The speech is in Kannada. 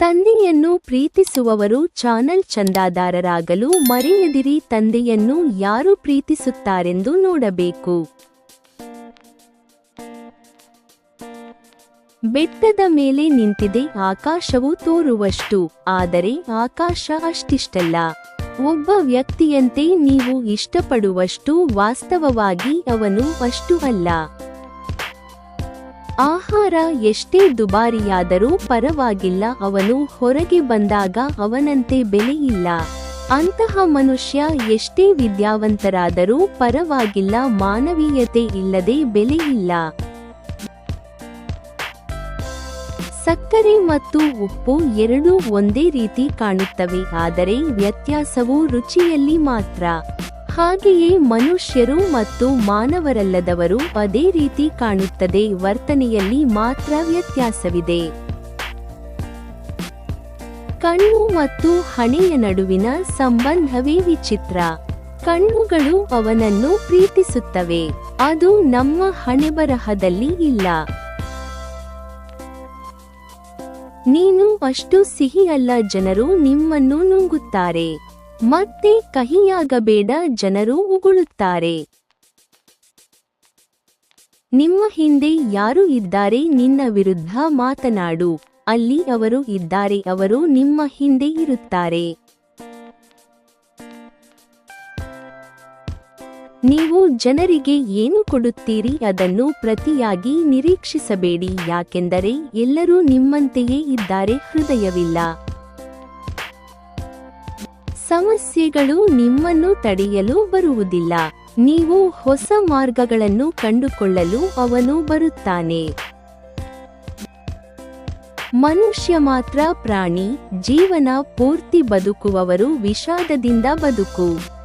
ತಂದೆಯನ್ನು ಪ್ರೀತಿಸುವವರು ಚಾನಲ್ ಚಂದಾದಾರರಾಗಲು ಮರೆಯದಿರಿ, ತಂದೆಯನ್ನು ಯಾರು ಪ್ರೀತಿಸುತ್ತಾರೆಂದು ನೋಡಬೇಕು. ಬೆಟ್ಟದ ಮೇಲೆ ನಿಂತಿದೆ, ಆಕಾಶವು ತೋರುವಷ್ಟು, ಆದರೆ ಆಕಾಶ ಅಷ್ಟಿಷ್ಟಲ್ಲ. ಒಬ್ಬ ವ್ಯಕ್ತಿಯಂತೆ ನೀವು ಇಷ್ಟಪಡುವಷ್ಟು ವಾಸ್ತವವಾಗಿ ಅವನು ಅಷ್ಟು ಅಲ್ಲ. ಆಹಾರ ಎಷ್ಟೇ ದುಬಾರಿಯಾದರೂ ಪರವಾಗಿಲ್ಲ, ಅವನು ಹೊರಗೆ ಬಂದಾಗ ಅವನಂತೆ ಬೆಲೆಯಿಲ್ಲ ಅಂತಹ ಮನುಷ್ಯ ಎಷ್ಟೇ ವಿದ್ಯಾವಂತರಾದರೂ ಪರವಾಗಿಲ್ಲ, ಮಾನವೀಯತೆ ಇಲ್ಲದೆ ಬೆಲೆಯಿಲ್ಲ ಸಕ್ಕರೆ ಮತ್ತು ಉಪ್ಪು ಎರಡೂ ಒಂದೇ ರೀತಿ ಕಾಣುತ್ತವೆ, ಆದರೆ ವ್ಯತ್ಯಾಸವು ರುಚಿಯಲ್ಲಿ ಮಾತ್ರ. ಹಾಗೆಯೇ ಮನುಷ್ಯರು ಮತ್ತು ಮಾನವರಲ್ಲದವರು ಅದೇ ರೀತಿ ಕಾಣುತ್ತದೆ. ವರ್ತನೆಯಲ್ಲಿ ಮಾತ್ರ ವ್ಯತ್ಯಾಸವಿದೆ. ಕಣ್ಣು ಮತ್ತು ಹಣೆಯ ನಡುವಿನ ಸಂಬಂಧವೇ ವಿಚಿತ್ರ. ಕಣ್ಣುಗಳು ಅವನನ್ನು ಪ್ರೀತಿಸುತ್ತವೆ. ಅದು ನಮ್ಮ ಹಣೆಬರಹದಲ್ಲಿ ಇಲ್ಲ. ನೀನು ಅಷ್ಟು ಸಿಹಿಯಲ್ಲ ಜನರು ನಿಮ್ಮನ್ನು ನುಂಗುತ್ತಾರೆ. ಮತ್ತೆ ಕಹಿಯಾಗಬೇಡ ಜನರು ಉಗುಳುತ್ತಾರೆ. ನಿಮ್ಮ ಹಿಂದೆ ಯಾರು ಇದ್ದಾರೆ ನಿನ್ನ ವಿರುದ್ಧ ಮಾತನಾಡು. ಅಲ್ಲಿ ಅವರು ಇದ್ದಾರೆ, ಅವರು ನಿಮ್ಮ ಹಿಂದೆ ಇರುತ್ತಾರೆ. ನೀವು ಜನರಿಗೆ ಏನು ಕೊಡುತ್ತೀರಿ ಅದನ್ನು ಪ್ರತಿಯಾಗಿ ನಿರೀಕ್ಷಿಸಬೇಡಿ, ಯಾಕೆಂದರೆ ಎಲ್ಲರೂ ನಿಮ್ಮಂತೆಯೇ ಇದ್ದಾರೆ, ಹೃದಯವಿಲ್ಲ. ಸಮಸ್ಯೆಗಳು ನಿಮ್ಮನ್ನು ತಡೆಯಲು ಬರುವುದಿಲ್ಲ. ನೀವು ಹೊಸ ಮಾರ್ಗಗಳನ್ನು ಕಂಡುಕೊಳ್ಳಲು ಅವನು ಬರುತ್ತಾನೆ. ಮನುಷ್ಯ ಮಾತ್ರ ಪ್ರಾಣಿ, ಜೀವನ ಪೂರ್ತಿ ಬದುಕುವವರು ವಿಷಾದದಿಂದ ಬದುಕು.